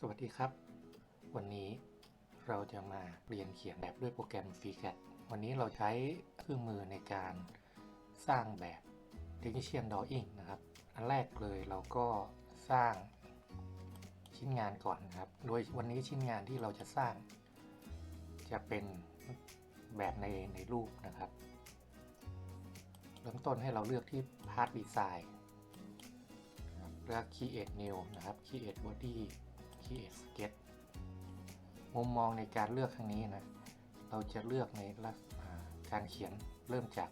สวัสดีครับ วันนี้เราจะมาเรียนเขียนแบบด้วยโปรแกรม FreeCAD วันนี้เราใช้เครื่องมือในการสร้างแบบ Technician Drawing นะครับ อันแรกเลยเราก็สร้างชิ้นงานก่อนนะครับ โดยวันนี้ชิ้นงานที่เราจะสร้าง จะเป็นแบบในในรูปนะครับ เริ่มต้นให้เราเลือกที่ Part Design เลือก Create New นะครับ Create Body Create Sketch มุมมองในการเลือกครั้งนี้นะ เราจะเลือกในลักษณะการเขียนเริ่มจาก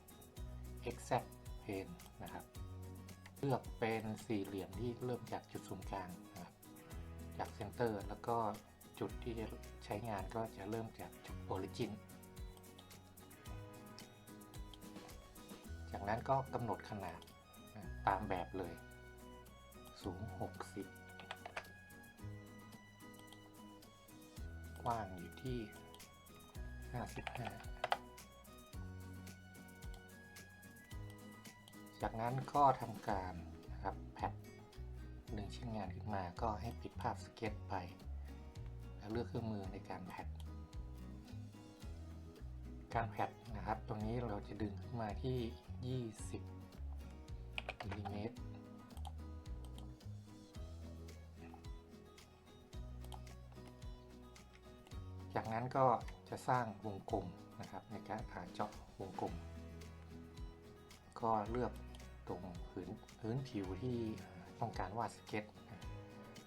Exact Plane นะครับ เลือกเป็นสี่เหลี่ยมที่เริ่มจากจุดศูนย์กลางนะครับ จากเซนเตอร์แล้วก็จุดที่จะใช้งานก็จะเริ่มจากจุด Origin จากนั้นก็กำหนดขนาดนะตามแบบเลย สูง 60 กว้างอยู่ที่ 55 จากนั้นก็ทำการนะครับแพทหนึ่งชิ้นงานขึ้นมาก็ให้ปิดภาพสเก็ตไป แล้วเลือกเครื่องมือในการแพทการแพทนะครับ ตรงนี้เราจะดึงขึ้นมาที่ 20มิลลิเมตร จากนั้นก็จะสร้างวงกลมนะครับในการหาเจาะวงกลม ก็เลือกตรงพื้นพื้นผิวที่ต้องการวาดสเก็ต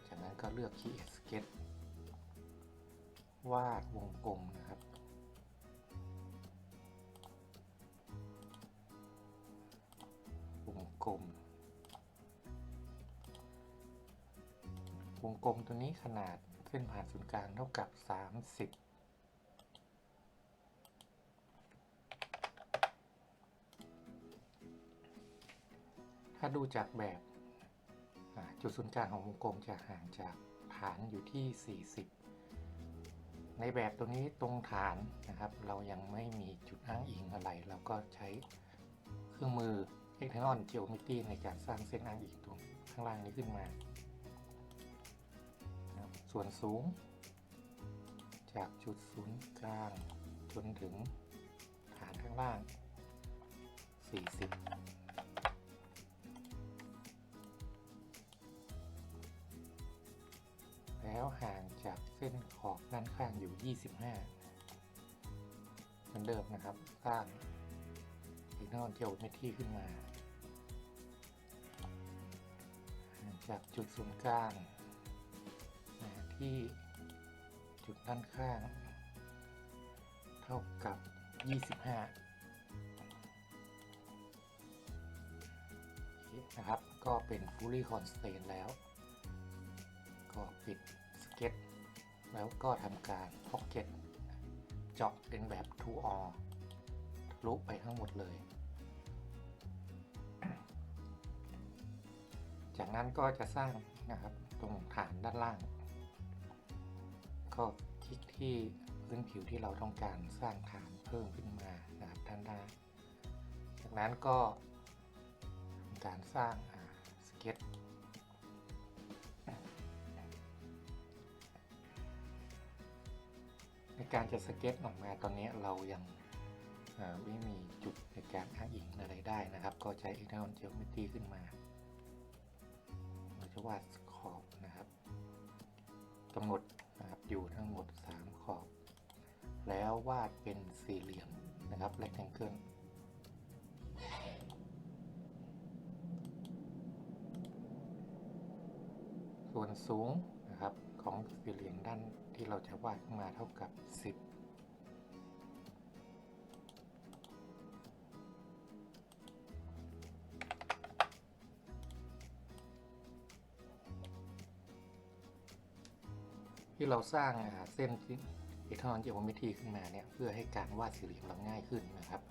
จากนั้นก็เลือก Create Sketch วาดวงกลมนะครับ วงกลม วงกลมตัวนี้ขนาด ส้นผ่านศูนย์กลางเท่ากับ 30ถ้าดูจากแบบจุดศูนย์กลางของวงกลมจะห่างจากฐานอยู่ที่ 40 ในแบบตัวนี้ตรงฐานนะครับ เรายังไม่มีจุดอ้างอิงอะไร เราก็ใช้เครื่องมือ External Geometry ในการสร้างเส้นอ้างอิงตรงข้างล่างนี้ขึ้นมา ส่วนสูง จากจุดศูนย์กลาง จนถึงฐานข้างล่าง 40แล้วห่างจากเส้นขอบด้านข้างอยู่ 25เหมือนเดิมนะครับ สร้างอีกนอนเที่ยวเมที่ขึ้นมา ห่างจากจุดศูนย์กลาง ที่จุดด้านข้าง เท่ากับ 25นะครับ ก็เป็น fully constraint แล้ว ก็ปิดสเก็ตแล้วก็ทำการพ็อกเก็ตเจาะเป็นแบบ to all ลุไปทั้งหมดเลย จากนั้นก็จะสร้างนะครับตรงฐานด้านล่าง ก็คลิกที่พื้นผิวที่เราต้องการสร้างฐานเพิ่มขึ้นมานะครับด้านล่าจากนั้นก็ทำการสร้างสเก็ตในการจะสเก็ตออกมาตอนนี้เรายังไม่มีจุดในการอ้างอิงอะไรได้นะครับ ก็ใช้ External Geometry ขึ้นมา เราจะวาดขอบนะครับกำหนด อยู่ทั้งหมด 3 ขอบ แล้ววาดเป็นสี่เหลี่ยมนะครับ rectangle ส่วนสูงนะครับของสี่เหลี่ยมด้านที่เราจะวาดขึ้นมาเท่ากับ 10 ที่เราสร้างเส้นที่เอทอนเจโอเมตรีขึ้นมาเนี่ยเพื่อให้การวาดสี่เหลี่ยมเราง่ายขึ้นนะครับ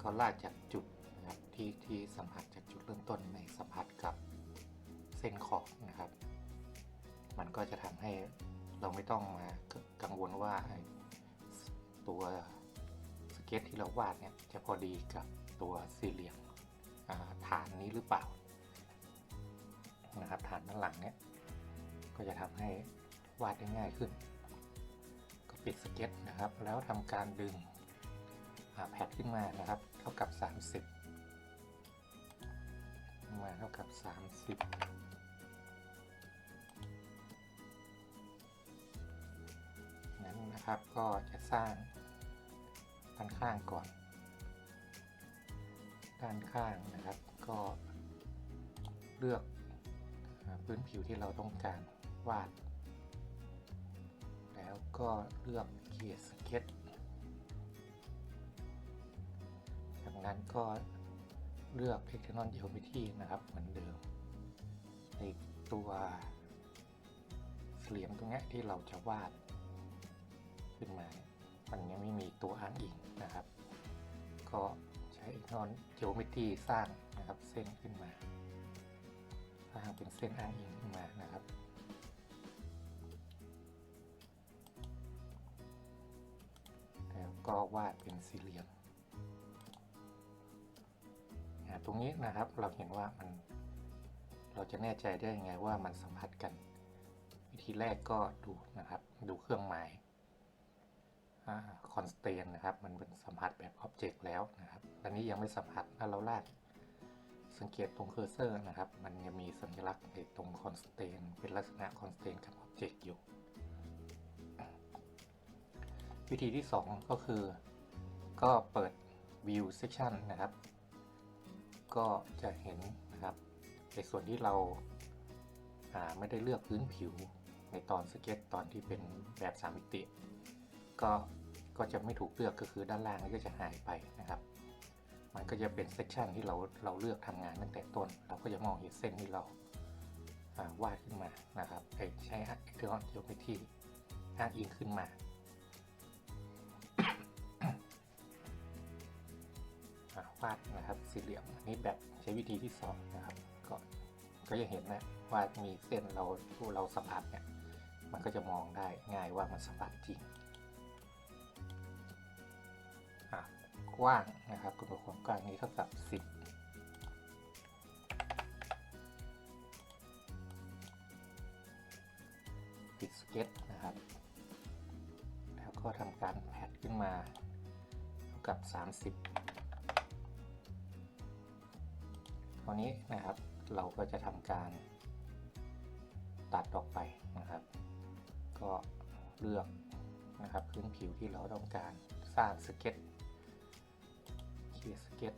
ก็ลากจากจุดนะครับที่ที่สัมผัสจากจุดเริ่มต้นในสัมผัสกับเส้นขอบนะครับ มันก็จะทำให้เราไม่ต้องมากังวลว่าตัวสเก็ตที่เราวาดเนี่ยจะพอดีกับตัวสี่เหลี่ยมฐานนี้หรือเปล่านะครับฐานด้านหลังเนี่ยก็จะทำให้ วาดได้ง่ายขึ้น ก็ปิดสเก็ตนะครับ แล้วทำการดึงอ่าแพดขึ้นมานะครับ เท่ากับ 30 มาเท่ากับ 30 นั้นนะครับก็จะสร้างด้านข้างก่อน ด้านข้างนะครับก็เลือกพื้นผิวที่เราต้องการวาด แล้วก็เลือกเกียร์สเก็ตจากนั้นก็เลือก External Geometry นะครับ เหมือนเดิม ในตัวเหลี่ยมตรงนี้ที่เราจะวาดขึ้นมา มันยังไม่มีตัวอ้างอิงนะครับ ก็ใช้ External Geometry สร้างนะครับเส้นขึ้นมา สร้างเป็นเส้นอ้างอิงขึ้นมานะครับ ก็วาดเป็นสี่เหลี่ยมตรงนี้นะครับเราเห็นว่ามัน เราจะแน่ใจได้ยังไงว่ามันสัมผัสกัน วิธีแรกก็ดูนะครับ ดูเครื่องหมายคอนสเตนนะครับ มันเป็นสัมผัสแบบอ็อบเจกต์แล้วนะครับอันนี้ยังไม่สัมผัสถ้าเราลากสังเกตตรงเคอร์เซอร์นะครับ มันยังมีสัญลักษณ์ในตรงคอนสเตนเป็นลักษณะคอนสเตนกับอ็อบเจกต์อยู่ วิธีที่ 2 ก็คือ ก็เปิด view section นะครับ ก็จะเห็นนะครับในส่วนที่เราอ่าไม่ได้เลือกพื้นผิวในตอนสเก็ตตอนที่เป็นแบบสามมิติ ก็ก็จะไม่ถูกเลือกก็คือด้านล่างก็จะหายไปนะครับ มันก็จะเป็นเซกชันที่เราเราเลือกทำงานตั้งแต่ต้น เราก็จะมองเห็นเส้นที่เราาวาดขึ้นมานะครับไอ้ใช้ External Geometry อ้างอิงขึ้นมา อ่าดนะครับสี่เหลี่ยมอันนี้แบบใช้วิธีที่สองนะครับ ก็ก็จะเห็นนะว่ามีเส้นเราผู้เราสัมผัสเนี่ยมันก็จะมองได้ง่ายว่ามันสัมผัสจริงกว้างนะครับกำหนดความกว้างนี้เท่ากับ 10ปิดสเก็ตนะครับ แล้วก็ทำการแพดขึ้นมาเท่ากับ 30 ราวนี้นะครับเราก็จะทำการตัดออกไปนะครับ ก็เลือกนะครับพื้นผิวที่เราต้องการสร้างสเก็ตเคลียสเก็ต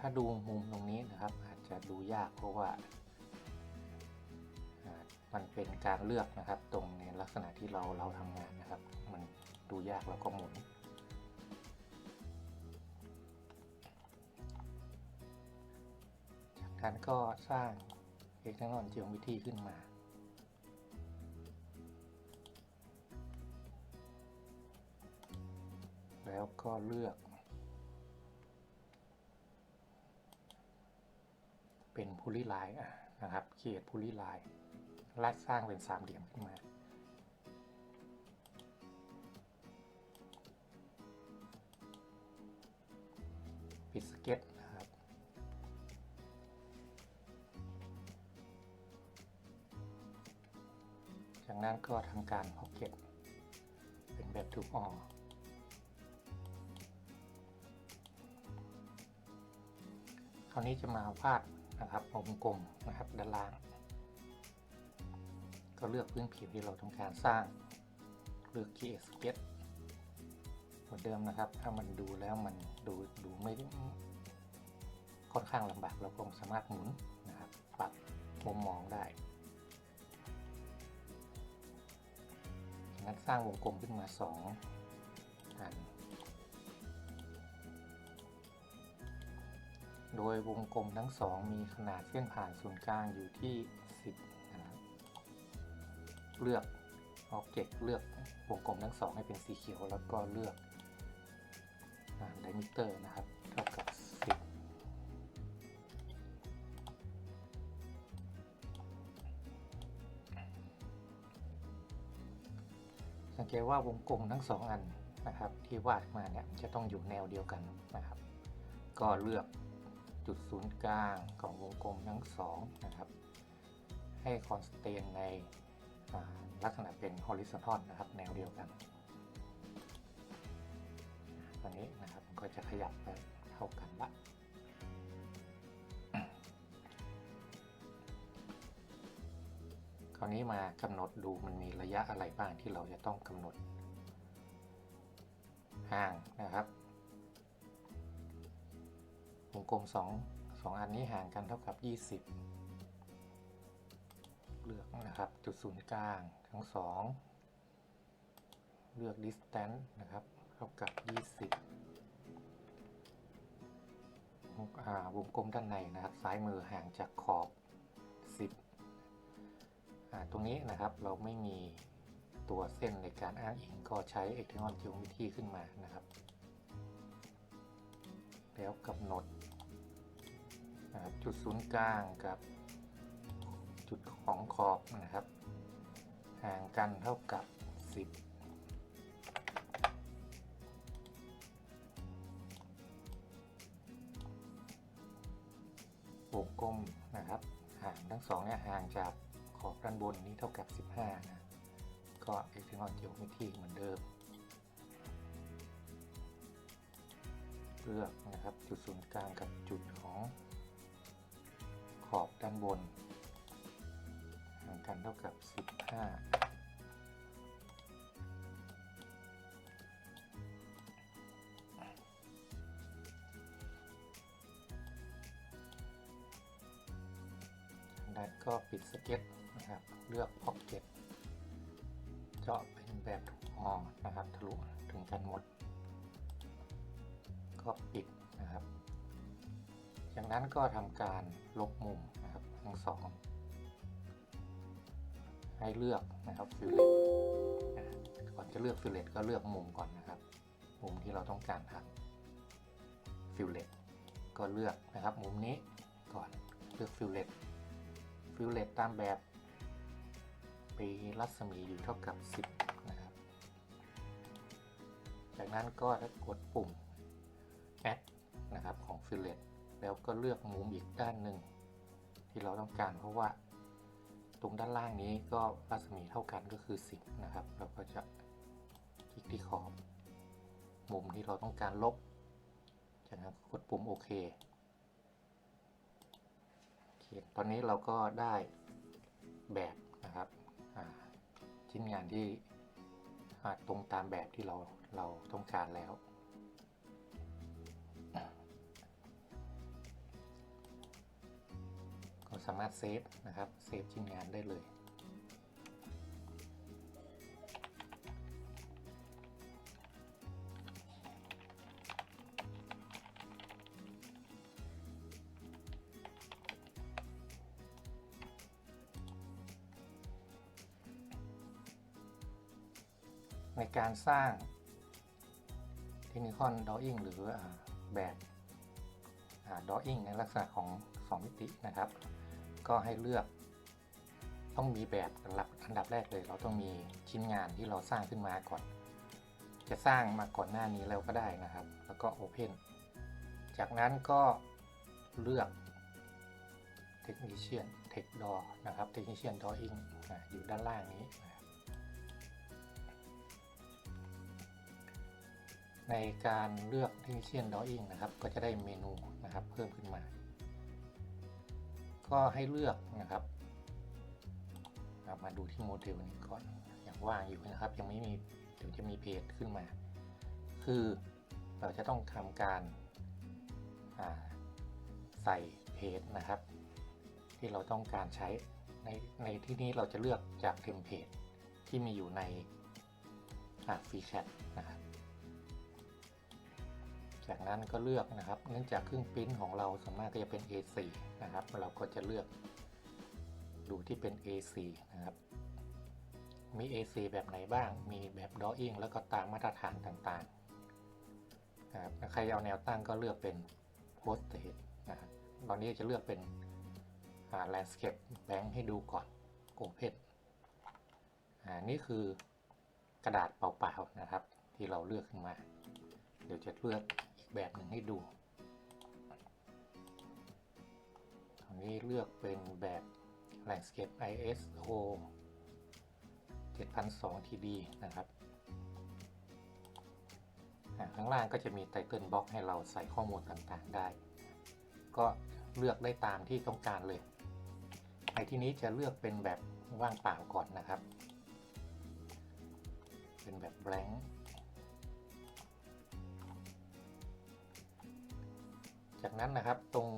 ถ้าดูมุมตรงนี้นะครับ อาจจะดูยากเพราะว่าอ่ามันเป็นการเลือกนะครับ ตรงในลักษณะที่เราเราทำงานนะครับ มันดูยากแล้วก็หมุน จานก็สร้าง external geometry ขึ้นมา แล้วก็เลือก เป็นพูลิไลน์นะครับเขียดพูลิไลน์และสร้างเป็นสามเหลี่ยมขึ้นมาปิดสเก็ต จากนั้นก็ทำการพ็อกเก็ตเป็นแบบถูกออกคราวนี้จะมาวาดนะครับวงกลมนะครับด้านล่าง ก็เลือกพื้นผิวที่เราต้องการสร้าง เลือก Create Sketch เหมือนเดิมนะครับ ถ้ามันดูแล้วมันดูดูไม่ค่อนข้างลำบากเราก็สามารถหมุนนะครับปรับมุมมองได้ งั้นสร้างวงกลมขึ้นมา2อัน โดยวงกลมทั้งสองมีขนาดเส้นผ่านศูนย์กลางอยู่ที่ 10 นะครับ เลือก Object เลือกวงกลมทั้งสองให้เป็นสีเขียว แล้วก็เลือก diameter นะครับ สังเกว่าวงกลมทั้งสองอันนะครับ ที่วาดมาเนี่ยจะต้องอยู่แนวเดียวกันนะครับ ก็เลือกจุดศูนย์กลางของวงกลมทั้งสองนะครับ ให้คอนสเตนในลักษณะเป็น horizontal นะครับ แนวเดียวกันตอนนี้นะครับก็จะขยับไปเท่ากันละ ราวนี้มากำหนดดูมันมีระยะอะไรบ้างที่เราจะต้องกำหนดห่างนะครับวงกลมสองสองอันนี้ห่างกันเท่ากับ 20 เลือกนะครับ จุดศูนย์กลางทั้งสองเลือก distance นะครับ เท่ากับ 20วงอ่าวงกลมด้านในนะครับ ซ้ายมือห่างจากขอบ ตรงนี้นะครับเราไม่มีตัวเส้นในการอ้างอิงก็ใช้ external geometry ขึ้นมานะครับ แล้วกำหนดนะครับจุดศูนย์กลางกับจุดของขอบนะครับ ห่างกันเท่ากับ 10วงกลมนะครับห่างทั้งสองเนี่ยห่างจาก ขอบด้านบนนี้เท่ากับ 15 นะ ก็ external geometry เหมือนเดิม เลือกนะครับจุดศูนย์กลางกับจุดของ ขอบด้านบน ห่างกันเท่ากับ 15นั้นก็ปิดสเก็ต นะครับ เลือกพ็อกเก็ตเจาะเป็นแบบถูกมองนะครับทะลุถึงกันหมด ก็ปิดนะครับ จากนั้นก็ทำการลบมุมนะครับทั้งสองให้เลือกนะครับฟิลเลตก่อนจะเลือกฟิลเลตก็เลือกมุมก่อนนะครับ มุมที่เราต้องการทำฟิลเลตก็เลือกนะครับ มุมนี้ก่อนเลือกฟิลเลตฟิลเลตตามแบบ ปีรัศมีอยู่เท่ากับ 10 นะครับ จากนั้นก็กดปุ่ม add นะครับของ fillet แล้วก็เลือกมุมอีกด้านหนึ่งที่เราต้องการเพราะว่าตรงด้านล่างนี้ก็รัศมีเท่ากันก็คือ 10 นะครับ เราก็จะคลิกที่ขอบมุมที่เราต้องการลบ จากนั้นกดปุ่มโอเคโอเค ตอนนี้เราก็ได้แบบ ชิ้นงานที่ตรงตามแบบที่เราเราต้องการแล้ว ก็สามารถเซฟนะครับ เซฟชิ้นงานได้เลย ในการสร้าง Technical Drawing หรือแบบดออิ่งในลักษณะของ 2 มิตินะครับ ก็ให้เลือกต้องมีแบบอันดับอันดับแรกเลย เราต้องมีชิ้นงานที่เราสร้างขึ้นมาก่อน จะสร้างมาก่อนหน้านี้แล้วก็ได้นะครับ แล้วก็ Open จากนั้นก็เลือก Technician Tech Draw นะครับ Technician Drawing อ่าอยู่ด้านล่างนี้นะ ในการเลือก Technician Drawing นะครับ ก็จะได้เมนูนะครับเพิ่มขึ้นมา ก็ให้เลือกนะครับ มาดูที่โมเดลนี้ก่อนอย่างว่างอยู่นะครับ ยังไม่มีเดี๋ยวจะมีเพจขึ้นมา คือเราจะต้องทำการาใส่เพจนะครับ ที่เราต้องการใช้ในในที่นี้เราจะเลือกจากเทมเพลตที่มีอยู่ในฟีแคทนะครับ จากนั้นก็เลือกนะครับ เนื่องจากเครื่องปริ้นของเราส่วนมากก็จะเป็น A4 นะครับ เราก็จะเลือกดูที่เป็น A4 นะครับ มี A4 แบบไหนบ้าง มีแบบ drawing แล้วก็ตามมาตรฐานต่างๆนะครับใครเอาแนวตั้งก็เลือกเป็น postage นะครับตอนนี้จะเลือกเป็น landscape bank ให้ดูก่อน open อ่านี่คือกระดาษเปล่าๆนะครับ ที่เราเลือกขึ้นมา เดี๋ยวจะเลือก แบบหนึ่งให้ดู ตอนนี้เลือกเป็นแบบ landscape ISO 7002 TD นะครับ ข้างล่างก็จะมีไตเติลบล็อกให้เราใส่ข้อมูลต่างๆได้ ก็เลือกได้ตามที่ต้องการเลย ในที่นี้จะเลือกเป็นแบบว่างเปล่าก่อนนะครับ เป็นแบบ blank จากนั้นนะครับตรง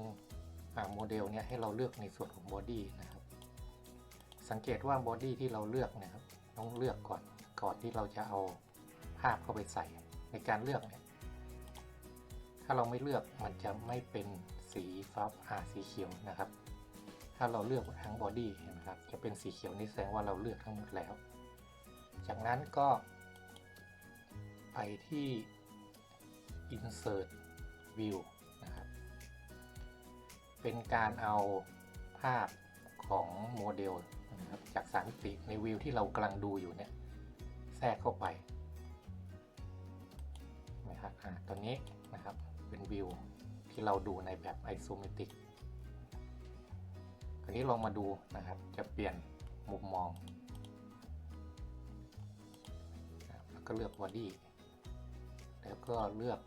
โมเดลเนี่ยให้เราเลือกในส่วนของบอดี้นะครับ สังเกตว่าบอดี้ที่เราเลือกนะครับต้องเลือกก่อนก่อนที่เราจะเอาภาพเข้าไปใส่ในการเลือกเนี่ยถ้าเราไม่เลือกมันจะไม่เป็นสีฟ้าอ่าสีเขียวนะครับ ถ้าเราเลือกทั้งบอดี้นไหมครับจะเป็นสีเขียวนี่แสดงว่าเราเลือกทั้งหมดแล้ว จากนั้นก็ไปที่ insert view เป็นการเอาภาพของโมเดลนะครับจากสามมิติในวิวที่เรากำลังดูอยู่เนี่ยแทรกเข้าไปนะครับอ่าตอนนี้นะครับเป็นวิวที่เราดูในแบบไอโซเมตริกคราวนี้ลองมาดูนะครับจะเปลี่ยนมุมมองแล้วก็เลือก body แล้วก็เลือก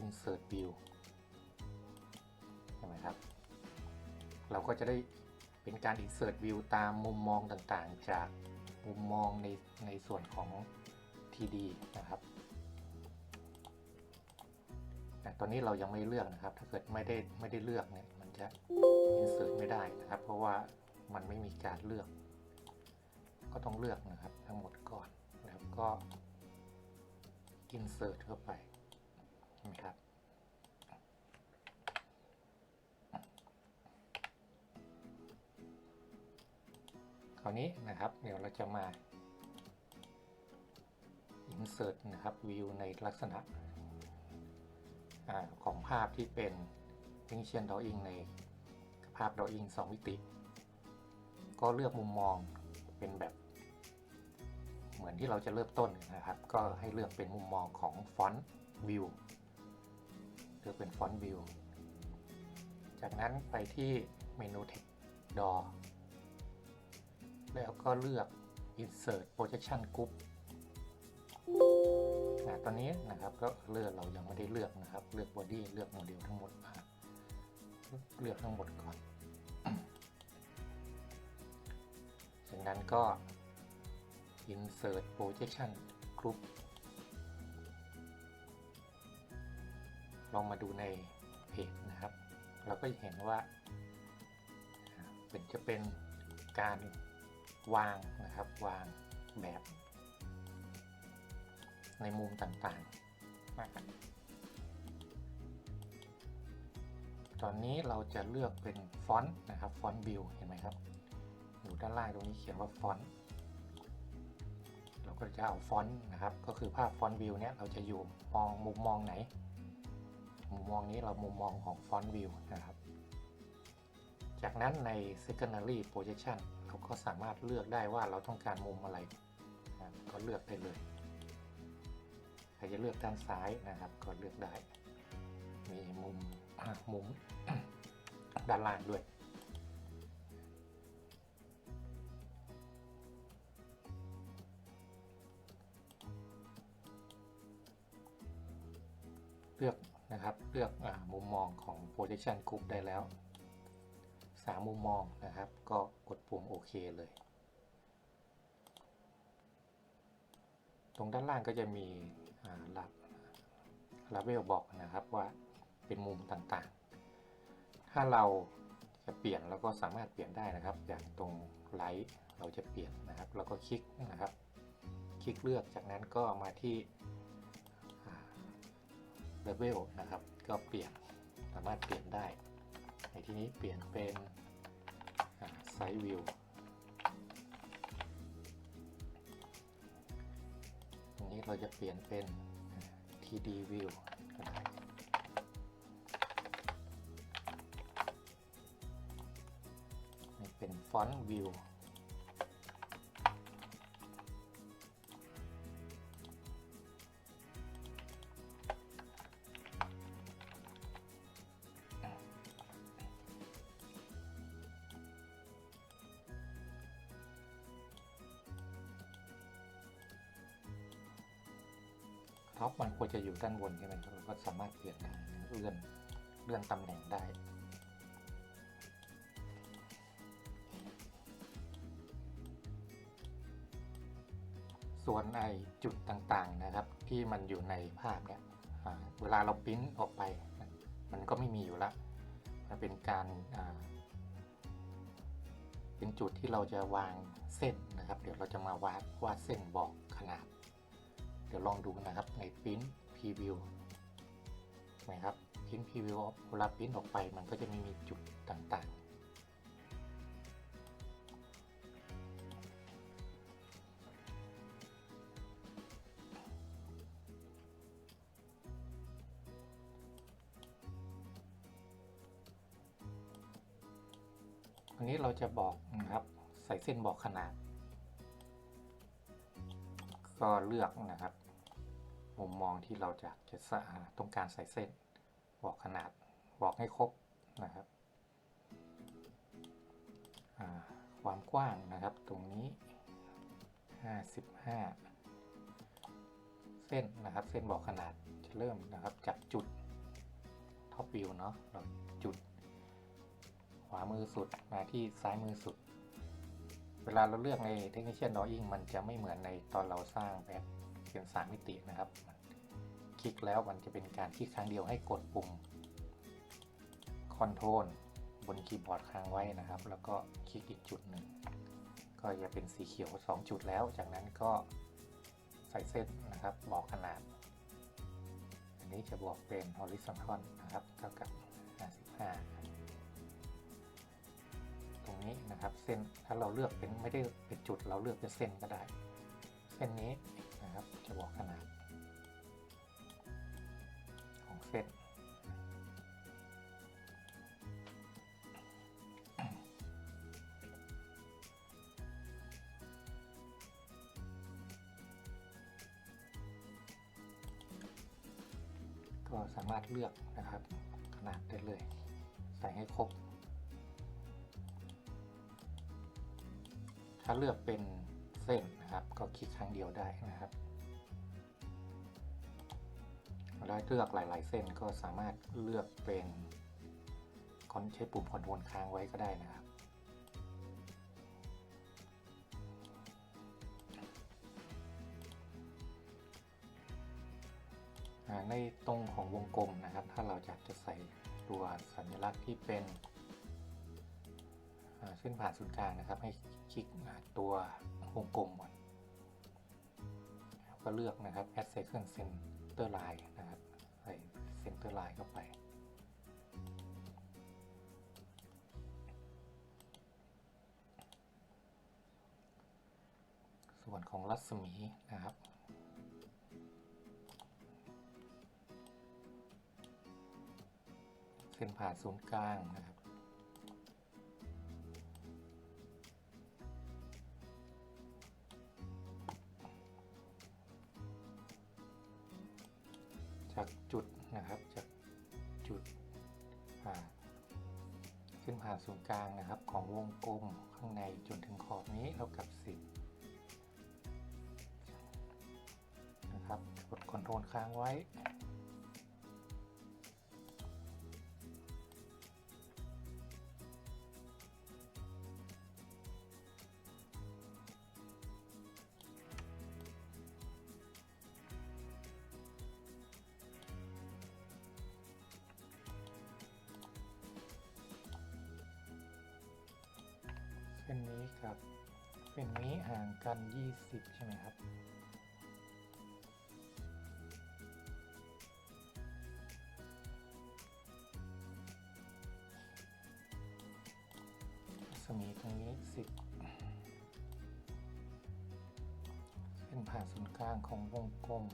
insert view ช่ไหมครับ เราก็จะได้เป็นการ insert view ตามมุมมองต่างๆ จากมุมมองในในส่วนของ TD นะครับแต่ตอนนี้เรายังไม่เลือกนะครับ ถ้าเกิดไม่ได้ไม่ได้เลือกเนี่ย มันจะ insert ไม่ได้นะครับ เพราะว่ามันไม่มีการเลือก ก็ต้องเลือกนะครับ ทั้งหมดก่อนแล้วก็ insert เข้าไปนะครับ คราวนี้นะครับเดี๋ยวเราจะมา insert นะครับ view ในลักษณะอของภาพที่เป็น Venetian Drawing ในภาพ Drawing 2 มิติ ก็เลือกมุมมองเป็นแบบ เหมือนที่เราจะเริ่มต้นนะครับ ก็ให้เลือกเป็นมุมมองของฟอนต์ view เลือกเป็นฟอนต์ view จากนั้นไปที่เมนู text door แล้วก็เลือก insert projection group นะตอนนี้นะครับก็เลือกเรายังไม่ได้เลือกนะครับ เลือก body เลือกโมเดลทั้งหมดมาเลือกทั้งหมดก่อนจากนั้นก็ insert projection group ลองมาดูในเพจนะครับ เราก็จะเห็นว่าอ่าเป็นจะเป็นการ วางนะครับ วางแบบ ในมุมต่างๆนะครับตอนนี้เราจะเลือกเป็นฟอนต์นะครับฟอนต์วิวเห็นไหมครับอยู่ด้านล่างตรงนี้เขียนว่าฟอนต์เราก็จะเอาฟอนต์นะครับ ก็คือภาพฟอนต์วิวเนี่ยเราจะอยู่มองมุมมองไหน มุมมองนี้เรามุมมองของฟอนต์วิวนะครับ จากนั้นใน secondary projection เรา ก็สามารถเลือกได้ว่าเราต้องการมุมอะไรนะครับก็เลือกได้เลยใครจะเลือกด้านซ้ายนะครับ ก็เลือกได้ มีมุมมุมด้านล่างด้วยเลือกนะครับ เลือกอมุมมองของ projection group ได้แล้ว สามุมมองนะครับ ก็กดปุ่มโอเคเลย ตรงด้านล่างก็จะมีลับลาเวลบอกนะครับว่าเป็นมุมต่างๆ ถ้าเราจะเปลี่ยนเราก็สามารถเปลี่ยนได้นะครับ อย่างตรงไลท์เราจะเปลี่ยนนะครับเราก็คลิกนะครับ คลิกเลือกจากนั้นก็มาที่เลเวลนะครับ ก็เปลี่ยนสามารถเปลี่ยนได้ ในที่นี้เปลี่ยนเป็น ไซด์วิวตรงนี้เราจะเปลี่ยนเป็น TD view ก็ได้นี่เป็นฟอนต์วิว ท็อปมันควรจะอยู่ด้านบนใช่ไหมครับเราก็สามารถเปลี่ยนได้เลื่อนเลื่อนตำแหน่งได้ส่วนไอจุดต่างๆนะครับ ที่มันอยู่ในภาพเนี่ยเวลาเราปริ้นออกไป มันก็ไม่มีอยู่ละมันเป็นการเป็นจุดที่เราจะวางเส้นนะครับ เดี๋ยวเราจะมาวาดวาดเส้นบอกขนาด เดี๋ยวลองดูนะครับในปริ้นพรีวิวนะครับปริ้นพรีวิวเวลาปริ้นออกไปมันก็จะไม่มีจุดต่างๆอันนี้เราจะบอกนะครับใส่เส้นบอกขนาด ก็เลือกนะครับ มุมมองที่เราจะจะสะต้องการใส่เส้นบอกขนาดบอกให้ครบนะครับความกว้างนะครับตรงนี้ 55 เส้นนะครับ เส้นบอกขนาดจะเริ่มนะครับจากจุดท็อปวิวเนาะเราจุด ขวามือสุดมาที่ซ้ายมือสุด เวลาเราเลือกใน Technician Drawing มันจะไม่เหมือนในตอนเราสร้างแบบ เป็นสามมิตินะครับ คลิกแล้วมันจะเป็นการคลิกครั้งเดียวให้กดปุ่ม Control บนคีย์บอร์ดค้างไว้นะครับ แล้วก็คลิกอีกจุดหนึ่งก็จะเป็นสีเขียว 2 จุดแล้ว จากนั้นก็ใส่เส้นนะครับบอกขนาด อันนี้จะบอกเป็น horizontal นะครับเท่ากับ 55 ตรงนี้นะครับเส้นถ้าเราเลือกเป็นไม่ได้เป็นจุดเราเลือกเป็นเส้นก็ได้ เส้นนี้ นะครับ จะบอกขนาด ของเส้นก็สามารถเลือกนะครับ ขนาดได้เลย ใส่ให้ครบ ถ้าเลือกเป็นเส้น นะครับ ก็คลิกครั้งเดียวได้นะครับแล้วเลือกหลาย ๆ เส้นก็สามารถเลือกเป็นคอนใช้ปุ่มคอนโทรลค้างไว้ก็ได้นะครับ ในตรงของวงกลมนะครับ ถ้าเราอยากจะใส่ตัวสัญลักษณ์ที่เป็นเส้นผ่านศูนย์กลางนะครับ ให้คลิกตัววงกลมก่อน ก็เลือกนะครับ add second center line นะครับ ใส่ center line เข้าไป ส่วนของรัศมีนะครับเส้นผ่านศูนย์กลางนะครับ จากจุดนะครับจากจุดขึ้นผ่านศูนย์กลางนะครับ ของวงกลมข้างในจนถึงขอบนี้เท่ากับสิบนะครับกดคอนโทรลค้างไว้างกัน 20 ใช่ไหมครับรัศมีตรงนี้ 10 เส้นผ่านศูนย์กลางของวงกลม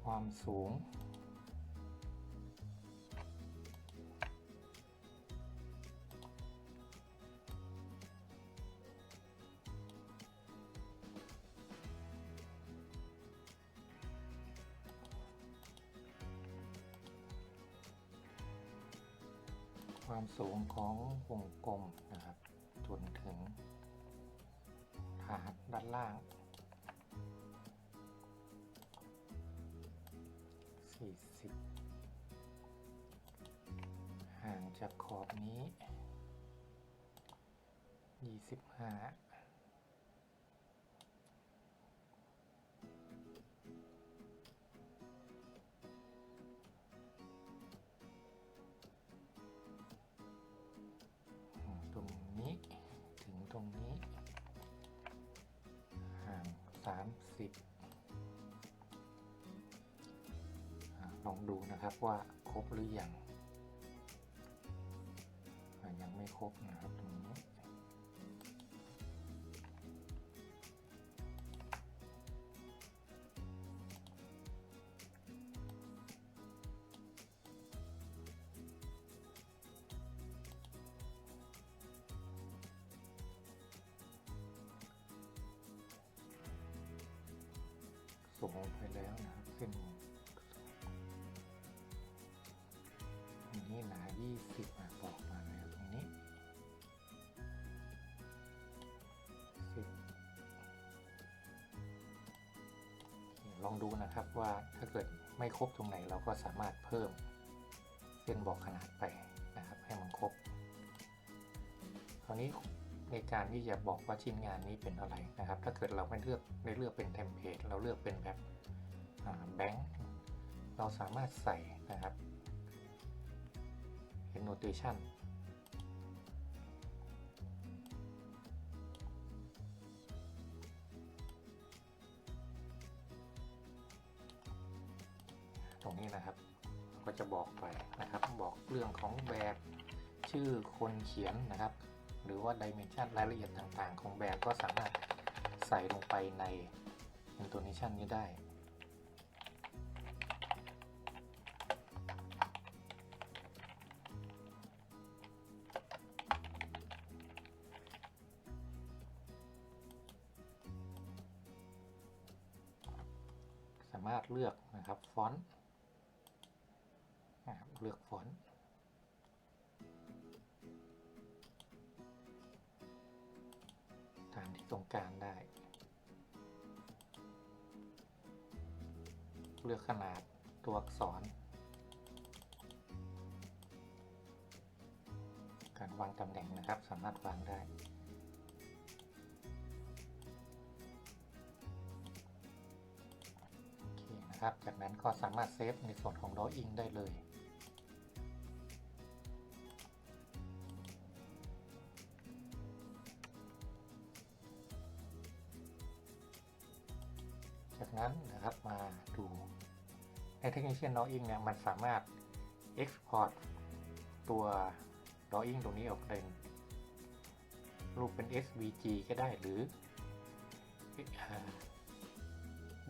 ความสูง ของวงกลมนะครับจนถึงฐานด้านล่าง 40 ห่างจากขอบนี้ 25 30อลองดูนะครับว่าครบหรือยังยังไม่ครบนะครับ ลองดูนะครับว่าถ้าเกิดไม่ครบตรงไหนเราก็สามารถเพิ่มเส้นบอกขนาดไปนะครับให้มันครบคราวนี้ในการที่จะบอกว่าชิ้นงานนี้เป็นอะไรนะครับ ถ้าเกิดเราไม่เลือกไม่เลือกเป็นเทมเพลตเราเลือกเป็นแบบแบงค์เราสามารถใส่นะครับเห็น notation อคนเขียนนะครับ หรือว่าดิเมนชันรายละเอียดต่างๆ ของแบบก็สามารถใส่ลงไปใน intonation นี้ได้ สามารถเลือกนะครับฟอนต์เลือกฟอนต์ เลือกขนาดตัวอักษร การวางตำแหน่งนะครับสามารถวางได้ โอเคนะครับ จากนั้นก็สามารถเซฟในส่วนของ drawing ได้เลย จากนั้นนะครับมาดูใน Technician Drawing เนี่ยมันสามารถ Export ตัว Drawing ตรงนี้ออกเป็นรูปเป็น SVG ก็ได้หรือ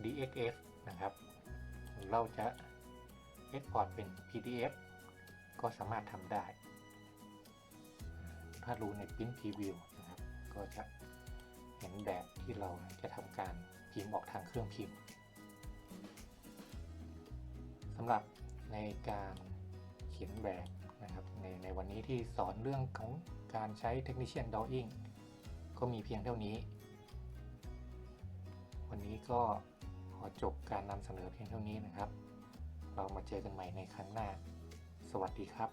DXF นะครับ เราจะ Export เป็น PDF ก็สามารถทำได้ ถ้ารู้ใน Print Preview นะครับ ก็จะเห็นแบบที่เราจะทำการ พิมพ์ออกทางเครื่องพิมพ์สำหรับในการเขียนแบบนะครับในในวันนี้ที่สอนเรื่องของการใช้ Technician Drawing ก็มีเพียงเท่านี้ วันนี้ก็ขอจบการนำเสนอเพียงเท่านี้นะครับ เรามาเจอกันใหม่ในครั้งหน้า สวัสดีครับ